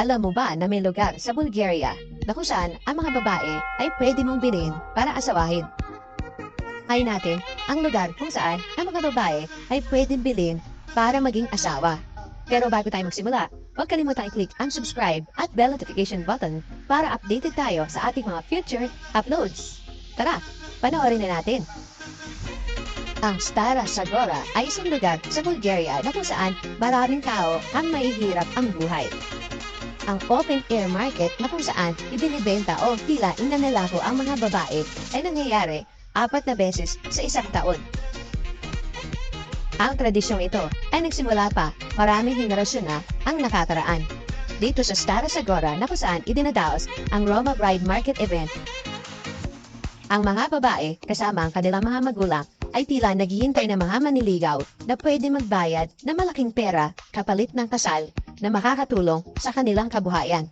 Alam mo ba na may lugar sa Bulgaria na kung saan ang mga babae ay pwede mong bilhin para asawahin? Ay natin ang lugar kung saan ang mga babae ay pwedeng bilhin para maging asawa. Pero bago tayo magsimula, huwag kalimutan i-click ang subscribe at bell notification button para updated tayo sa ating mga future uploads. Tara, panoorin na natin. Ang Stara Sagora ay isang lugar sa Bulgaria na kung saan maraming tao ang mahihirap ang buhay. Ang open air market na kung saan ibinibenta o tila inanalako ang mga babae ay nangyayari apat na beses sa isang taon. Ang tradisyong ito ay nagsimula pa maraming henerasyon na ang nakakaraan. Dito sa Stara Sagora na kung saan idinadaos ang Roma Bride Market Event ang mga babae kasama ang kanilang mga magulang ay tila naghihintay ng mga maniligaw na pwede magbayad ng malaking pera kapalit ng kasal na makakatulong sa kanilang kabuhayan.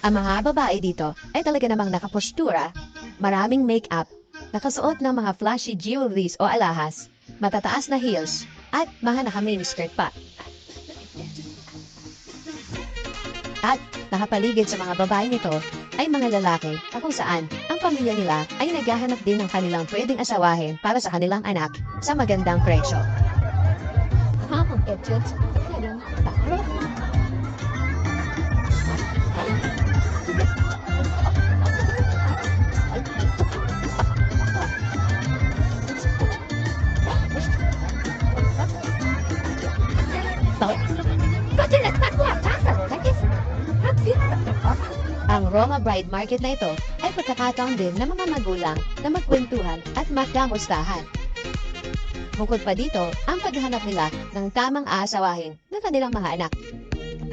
Ang mga babae dito ay talaga namang nakapostura, maraming make-up, nakasuot ng mga flashy jewelries o alahas, matataas na heels, at mga naka-miniskirt pa. At nakapaligid sa mga babae nito ay mga lalaki na kung saan ang pamilya nila ay naghahanap din ng kanilang pwedeng asawahin para sa kanilang anak sa magandang presyo. Edget, talagang taro. Ang Roma Bride Market na ito ay pagkakataon din ng mga magulang na magkwentuhan at magkamustahan. Bukod pa dito, ang paghahanap nila ng tamang aasawahin ng kanilang mga anak.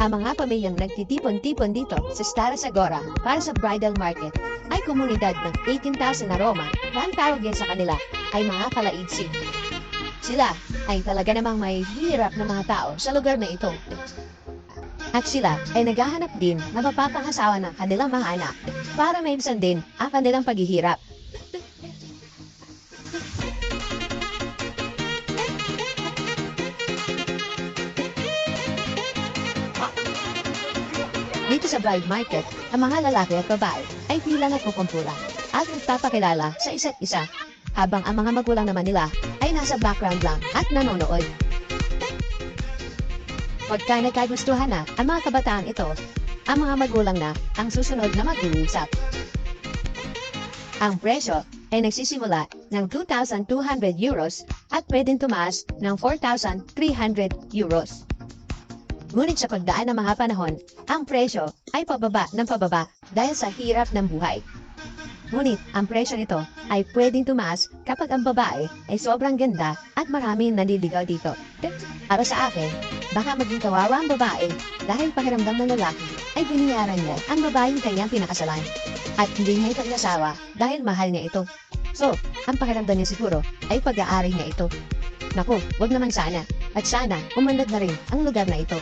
Ang mga pamilyang nagtitipon-tipon dito sa Stara Sagora para sa bridal market ay komunidad ng 18,000 na Roma na ang tawag din sa kanila ay mga kalaidsi. Sila ay talaga namang may hirap na mga tao sa lugar na ito. At sila ay naghahanap din na mapapangasawa ng kanilang mga anak para maibsan din ang kanilang paghihirap. Dito sa bride market, ang mga lalaki at babae ay tila nagkukumpura at nagpapakilala sa isa't isa habang ang mga magulang naman nila ay nasa background lang at nanonood. Pagka nagkagustuhan na ang mga kabataan ito, ang mga magulang na ang susunod na mag-uusap. Ang presyo ay nagsisimula ng 2,200 euros at pwedeng tumaas ng 4,300 euros. Ngunit sa pagdaan ng mga panahon, ang presyo ay pababa ng pababa dahil sa hirap ng buhay. Ngunit ang presyo nito ay pwedeng tumaas kapag ang babae ay sobrang ganda at maraming nanliligaw dito. Para sa akin, baka maging kawawa ang babae dahil pakiramdam ng lalaki ay biniyaran niya ang babaeng kanyang pinakasalan at hindi niya ito inasawa dahil mahal niya ito. So, ang pakiramdam niya siguro ay pag-aari niya ito. Naku, wag naman sana. At sana, umunlad na rin ang lugar na ito.